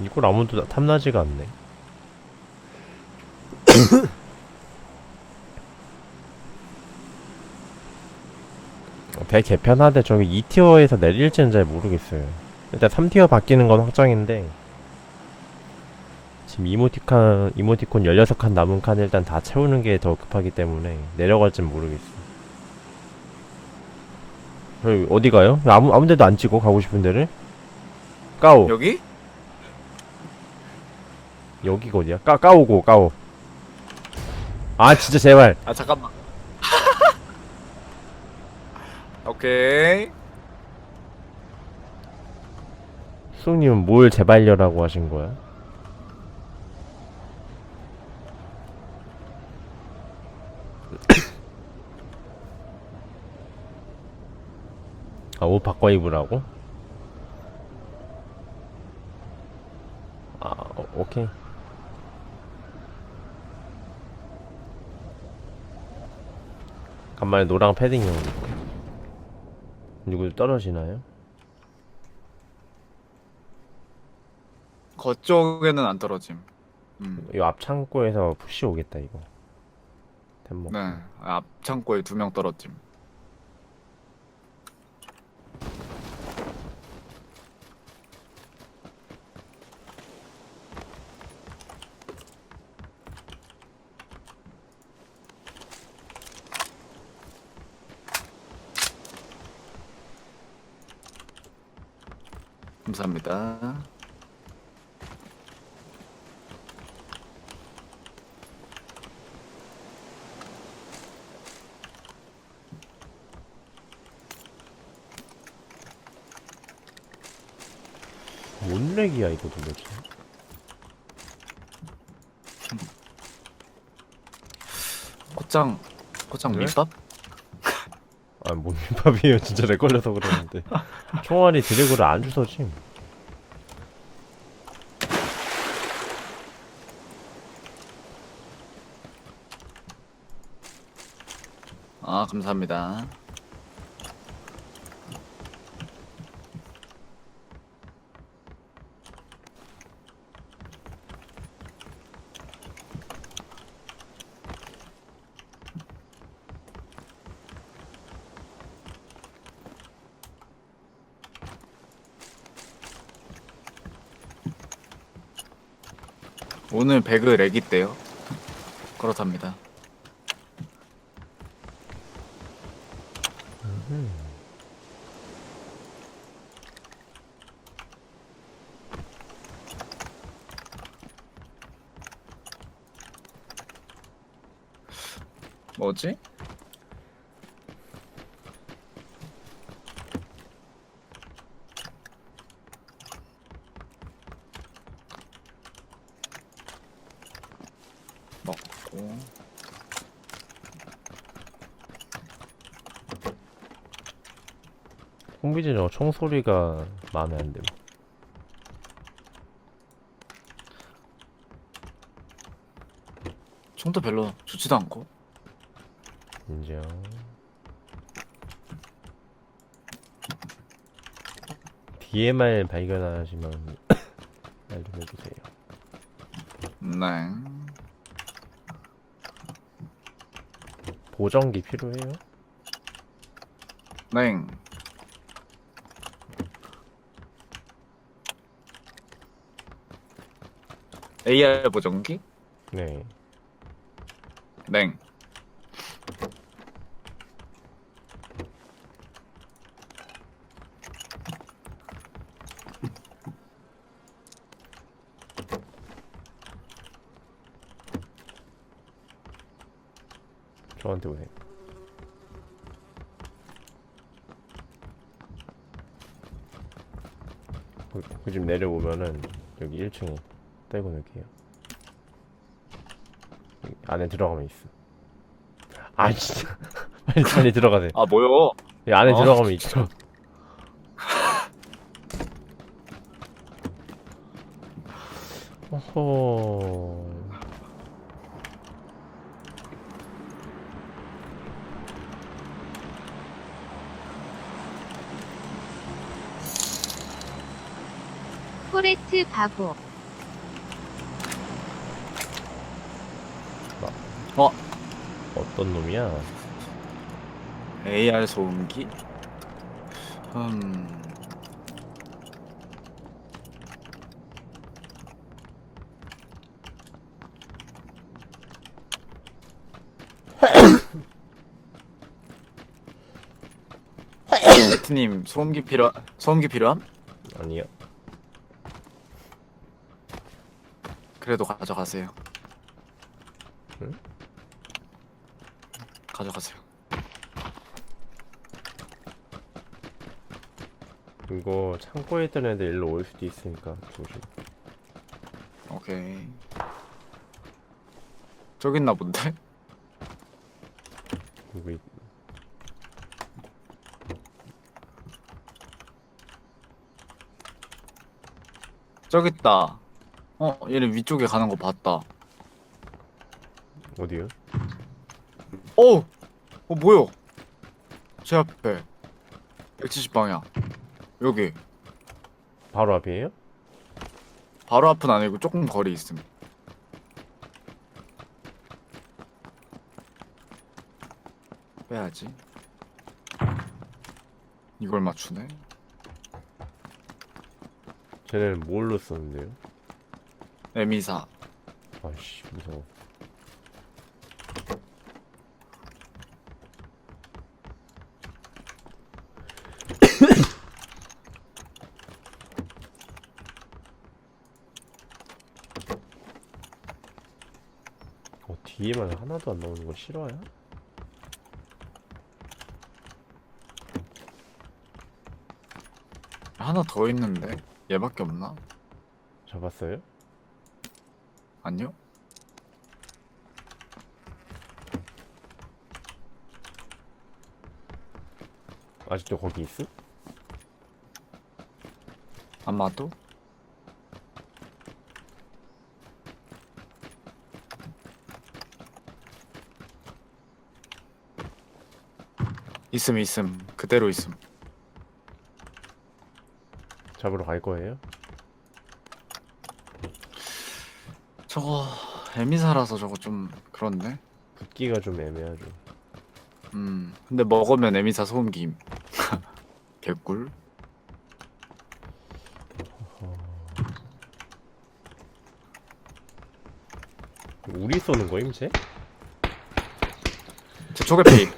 이걸 아무도 탐나지가 않네. 대 개편하되 저기 2티어에서 내릴지는 잘 모르겠어요. 일단 3티어 바뀌는 건 확정인데 지금 이모티콘 이모티콘 16칸 남은 칸 일단 다 채우는 게 더 급하기 때문에 내려갈진 모르겠어. 저희 어디 가요? 아무 아무 데도 안 찍어 가고 싶은 데를? 까오 여기? 여기가 어디야? 까 까오고 까오. 아 진짜 제발. 아 잠깐만. 오케이. 수님은 뭘 제발려라고 하신 거야? 아, 옷 바꿔 입으라고? 아, 어, 오케이. 간만에 노랑 패딩 입고. 누구 떨어지나요? 거쪽에는 안 떨어짐. 음. 이 앞 창고에서 푸시 오겠다 이거. 템먹. 네. 앞 창고에 두 명 떨어짐. 감사합니다. 뭔 렉이야 이거 도대체? 꽃장 꽃장 네? 밑밥? 아, 뭔 밑밥이에요. 진짜 렉 걸려서 그러는데. 총알이 드래그를 안 주서지. 아 감사합니다. 오늘 배그 렉 있대요. 그렇답니다. 뭐지? 먹고 홍비진 저 총소리가 마음에 안 듦. 총도 별로 좋지도 않고 인정. DMR 발견하시면 해주세요. 네 보정기 필요해요? 네. AR 보정기? 네. 네. 저한테 오세요. 그, 그 집 내려오면은 여기 1층에 떼고 놓을게요. 여기 안에 들어가면 있어. 아 진짜 빨리 빨리 들어가세요. 아 뭐요? 여기 안에 아, 들어가면 있죠. 어허. 코레트 바보 어떤 놈이야? AR 소음기? 음. 레트님 소음기 필요 소음기 필요함? 아니요. 그래도 가져가세요. 응? 가져가세요. 이거 창고에 있던 애들 일로 올 수도 있으니까 조심. 오케이. 저기 있나 본데? 여기 저기 있다. 어, 얘네 위쪽에 가는 거 봤다. 어디요? 어! 어, 뭐야? 제 앞에. 170 방향. 여기. 바로 앞이에요? 바로 앞은 아니고 조금 거리 있음. 빼야지. 이걸 맞추네. 쟤네는 뭘로 썼는데요? 에미사. 아씨 무서워. 어 뒤에만 하나도 안 나오는 거 싫어요? 하나 더 있는데? 얘밖에 없나? 잡았어요? 아니요? 아직도 거기 있어? 아마도? 있음 있음 그대로 있음 잡으러 갈 거예요? 저거 에미사라서 저거 좀 그렇네 붙기가 좀 애매하죠. 음 근데 먹으면 에미사 소음김 개꿀 우리 쏘는 거임 쟤? 제 초계피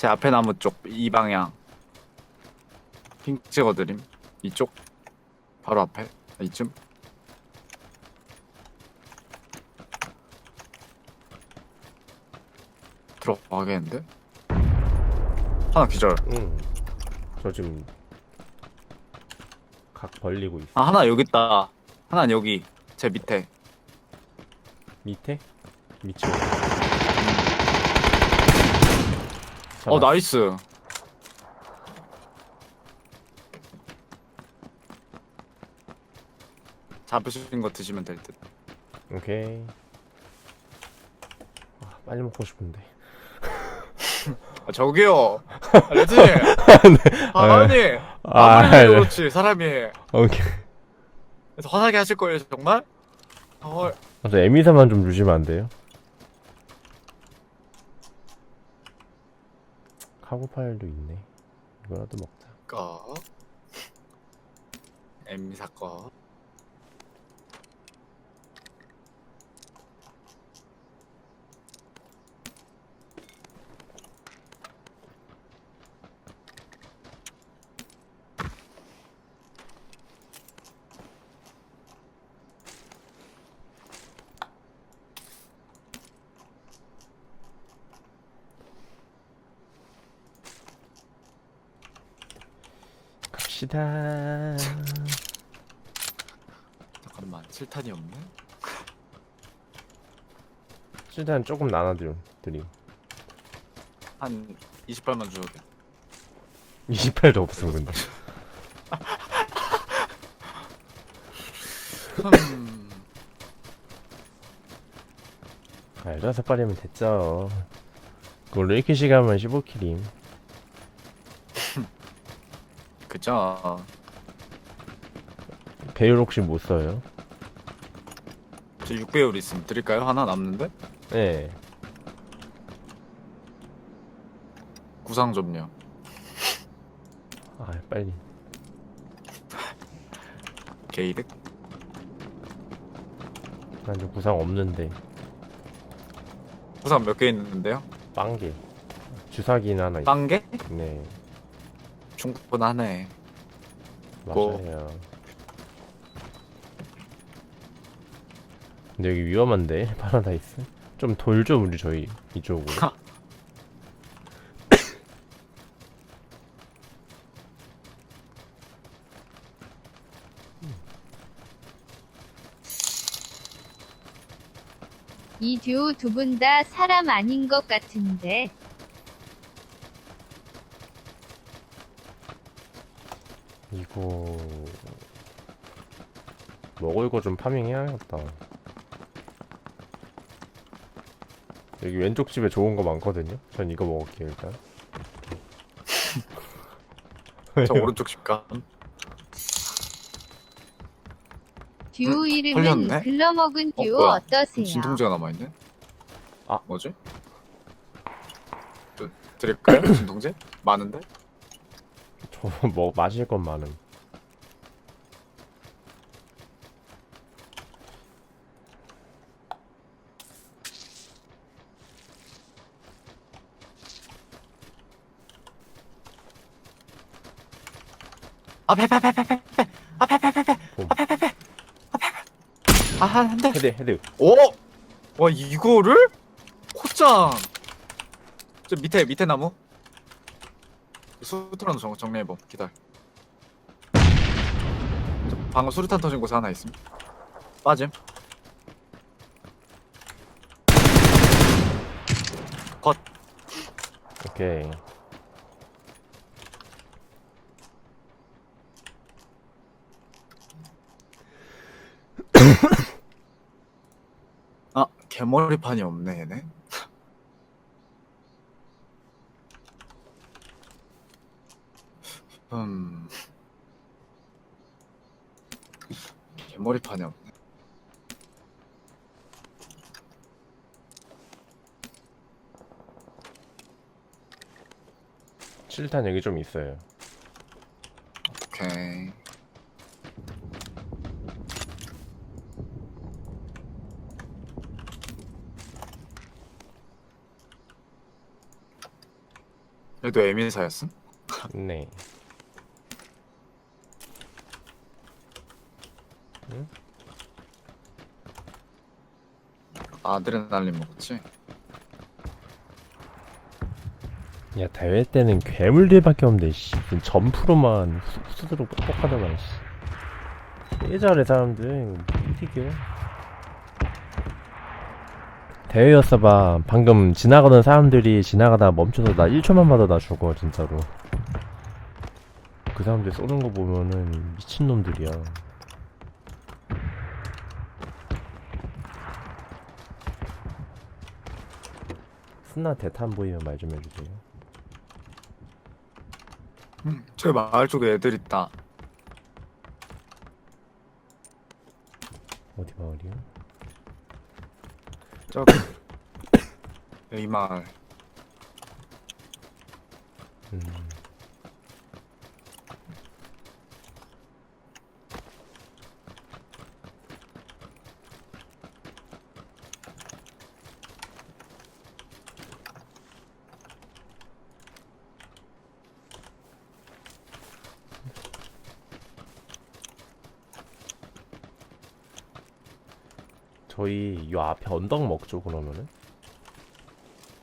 제 앞에 나무 쪽 이 방향 핑 찍어드림 이쪽 바로 앞에 아, 이쯤 들어가겠는데? 하나 기절 응. 저 지금 각 벌리고 있어. 아 하나 여기 있다 하나는 여기 제 밑에 밑에? 미쳐. 어 나이스 잡으신 거 드시면 될 듯 오케이. 아, 빨리 먹고 싶은데. 아, 저기요 아, 레트님 아, 아니 아, 아무리 네. 그렇지 사람이 오케이. 그래서 화나게 하실 거예요 정말? 헐 아, 저 에미사만 좀 주시면 안 돼요? 카고 파일도 있네. 이거라도 먹자. 거 M 사건 갑시다. 잠깐만 7탄이 없네 일단 조금 나눠드림. 드림. 한 28만 주어도 돼 28도 없음 근데. 흠. 아, 15발이면 됐죠. 그걸로 1킬씩 하면 15킬임. 그죠 배율 혹시 못 써요? 저 6배율 있으면 드릴까요? 하나 남는데? 네. 구상 좀요. 아 빨리 게이득. 난좀 구상 없는데 구상 몇 개 있는데요? 빵개 주사기는 하나 있 빵개? 네 충분하네. 뭐. 맞아요 근데 여기 위험한데 파라다이스 좀돌좀 우리 저희 이쪽으로 이 듀오 두 분 다 사람 아닌 것 같은데. 이거 먹을 거 좀 파밍해야겠다. 여기 왼쪽 집에 좋은 거 많거든요. 전 이거 먹을게요 일단. 저 오른쪽 집가. 듀오 음, 이름은 털렸네? 글러먹은 어, 듀오 뭐야? 어, 떠세요 진통제가 남아있네? 아. 뭐지? 드, 드릴까요? 진통제? 많은데? 저뭐 마실 건 많음. 앞에, 앞에, 앞에, 앞에, 앞에, 앞에, 앞에, 봄. 아, 한 대. 헤드 헤드. 오! 와, 이거를? 코짱! 저 밑에, 밑에 나무? 수류탄 정, 정리해봐. 기다려. 저 방금 수류탄 터진 곳에 하나 있음. 빠짐. 오케이. 아, 개머리판이 없네, 얘네. 음. 개머리판이 없네. 칠탄 여기 좀 있어요. 오케이. 얘도 에밀사였음? 네. 아드레날린 먹었지? 야 대회 때는 괴물들밖에 없는데 씨 무슨 점프로만 수두룩 뻑뻑하더만 씨. 꽤 잘해 사람들 못 이겨. 대회였어 봐. 방금 지나가던 사람들이 지나가다 멈춰서 나 1초만 봐도 나 죽어 진짜로. 그 사람들 쏘는 거 보면은 미친 놈들이야. 스나 대탄 보이면 말 좀 해주세요. 음, 저 마을 쪽에 애들 있다. 어디 마을이요? 저기. 이 마을. 음. 저희 요 앞에 언덕 먹죠 그러면은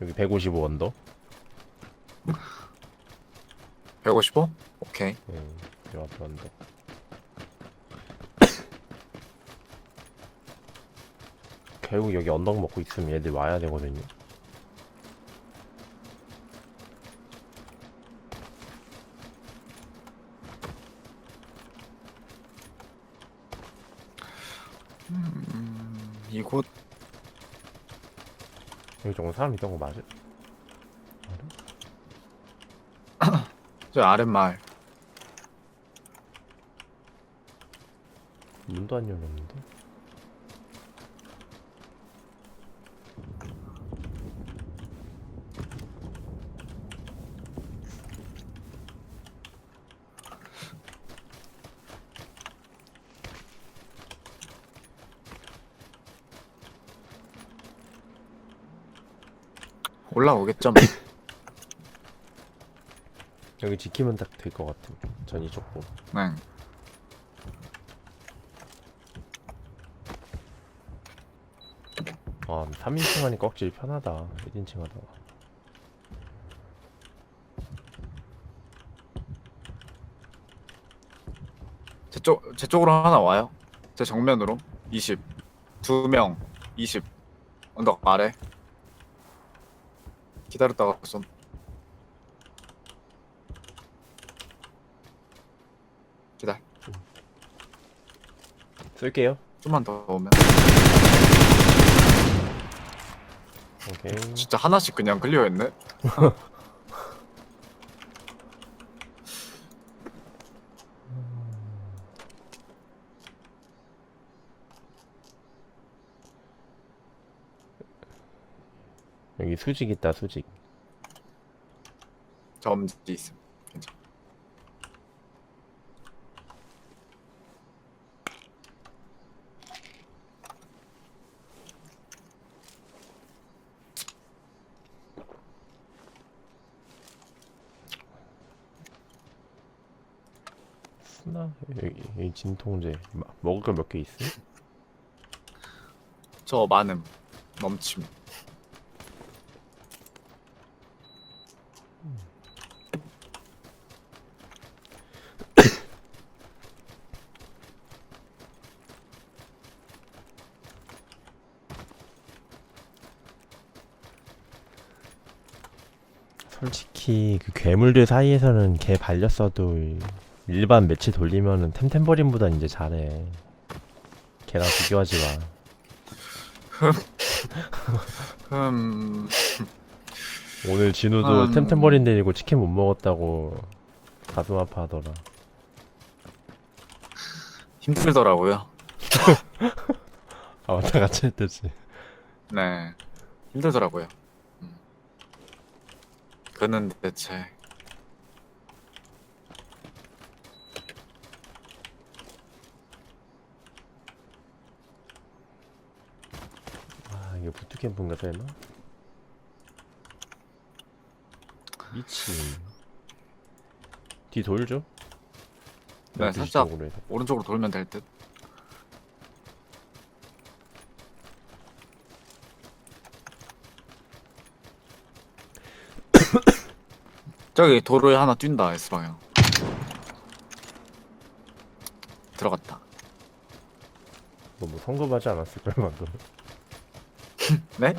여기 155 언덕 155? 오케이. 예, 요 앞에 언덕 결국 여기 언덕 먹고 있으면 얘들 와야 되거든요 이곳 여기 정도 사람 있던 거 맞아? 저 아랫마을. 문도 안 열렸는데 올라오겠죠 뭐. 여기 지키면 딱 될 것 같음. 전 이쪽 보고. 네. 아, 3인칭 하니까 확실히 편하다. 1인칭 하다가. 제 쪽, 제 쪽으로 하나 와요. 제 정면으로. 20. 두 명. 20. 언덕 아래. 기다렸다가 쏜. 기다려. 쓸게요. 좀만 더 오면. 오케이. 진짜 하나씩 그냥 클리어했네. 여기 수직 있다, 수직. 점지 있음. 괜찮아. 쓰나? 여기, 여기 진통제. 마- 먹을 거 몇 개 있어? 저 많음. 넘침. 솔직히 그 괴물들 사이에서는 걔 발렸어도 일반 매치 돌리면은 템템버린보단 이제 잘해. 걔랑 비교하지 마. 음. 오늘 진우도 음. 템템버린 데리고 치킨 못 먹었다고 가슴 아파하더라. 힘들더라고요. 아 맞다 같이 했듯이. 네. 힘들더라고요. 음. 그는 대체 아 이게 부트캠프인가 되나? 미친. 뒤 돌죠? 네, 12시 살짝. 오른쪽으로 돌면 될 듯. 저기 도로에 하나 뛴다 S 방향. 들어갔다. 뭐, 뭐 성급하지 않았을 걸 방금. 네?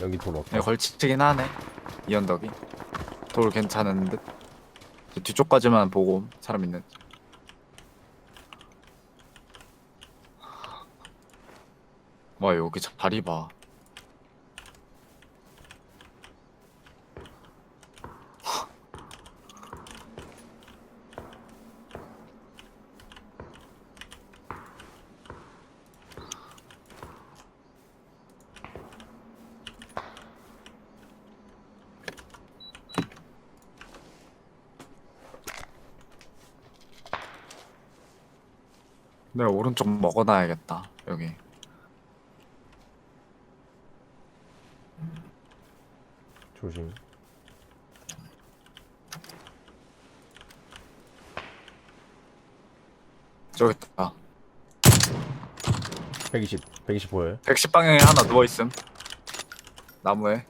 여기 돌 없다. 네, 걸치긴 하네. 이 언덕이. 돌 괜찮은 듯. 저 뒤쪽까지만 보고 사람 있는. 와 여기 자리 봐. 내가 오른쪽 먹어놔야겠다. 여기. 조심. 저기 있다. 120, 120 보여요? 110 방향에 하나 누워 있음. 나무에.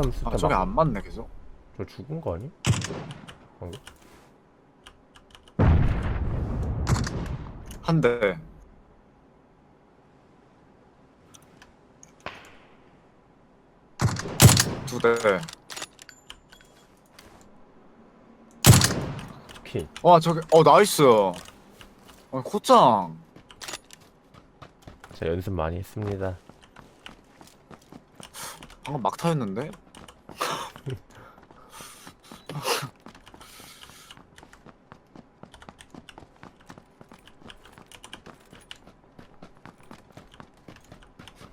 어? 파턴 쓸때 아 저게 막... 안 맞네 계속. 저 죽은 거 아니? 방금? 한 대. 두 대. 킬. 와 저기 어 나이스. 어 코짱. 자 연습 많이 했습니다. 방금 막타였는데?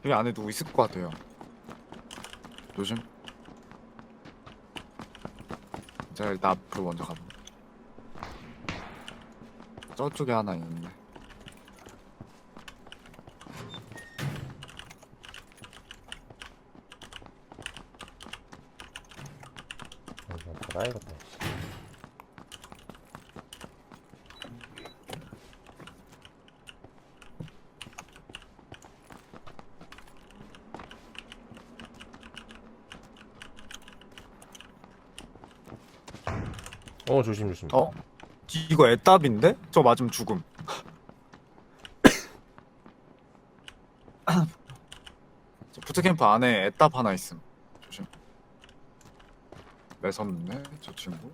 여기 안에 누구 있을 것 같아요. 조심. 제가 일단 앞으로 먼저 가보. 저쪽에 하나. 아, 이거 받아야겠다. 씨. 어 조심 조심. 어? 이거 애답인데? 저 맞으면 죽음. 저 부트캠프 안에 애답 하나 있음. 조심. 매섭네, 저 친구.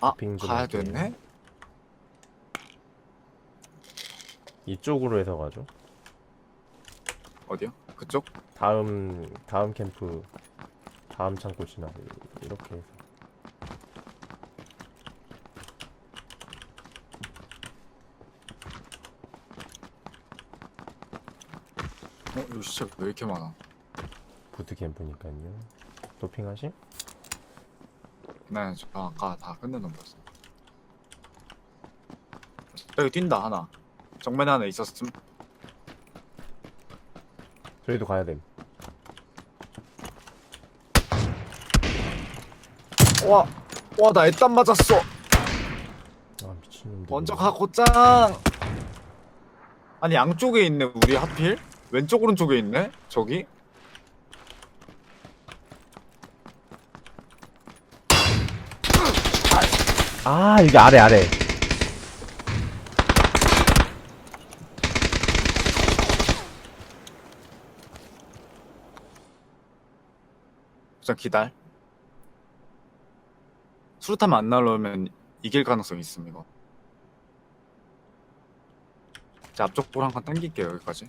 아, 빙 좀 가야 할게요. 됐네? 이쪽으로 해서 가죠. 어디요? 그쪽? 다음 다음 캠프 다음 창고 지나고 이렇게 해서. 어, 이거 진짜 왜 이렇게 많아? 부트 캠프니까요. 도핑하실? 네, 저 아까 다 끝내놓았어. 여기 뛴다, 하나. 정면에 하나 있었음. 저희도 가야 됨. 와, 와, 나 애답 맞았어. 아 미친놈들. 먼저 가, 곧장! 아니, 양쪽에 있네, 우리 하필? 왼쪽, 오른쪽에 있네? 저기? 아 여기 아래 아래. 그냥 기다려. 수류탄만 안 날라오면 이길 가능성이 있음, 이거. 자, 앞쪽 볼한칸 당길게요, 여기까지.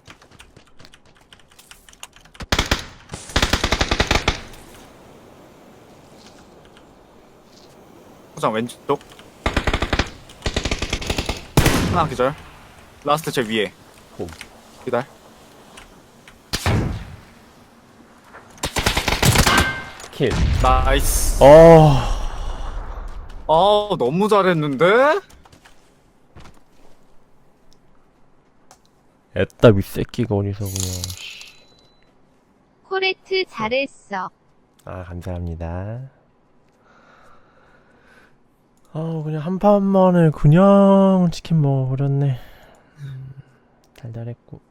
포장 왼쪽. 하나 기절. 라스트 제 위에. 홈. 기다려. 킬. 나이스. 어. 아 너무 잘했는데? 애따 이 새끼가 어디서 그냥. 씨. 코레트 잘했어. 아 감사합니다. 아 그냥 한 판 만에 그냥 치킨 먹어버렸네. 음, 달달했고.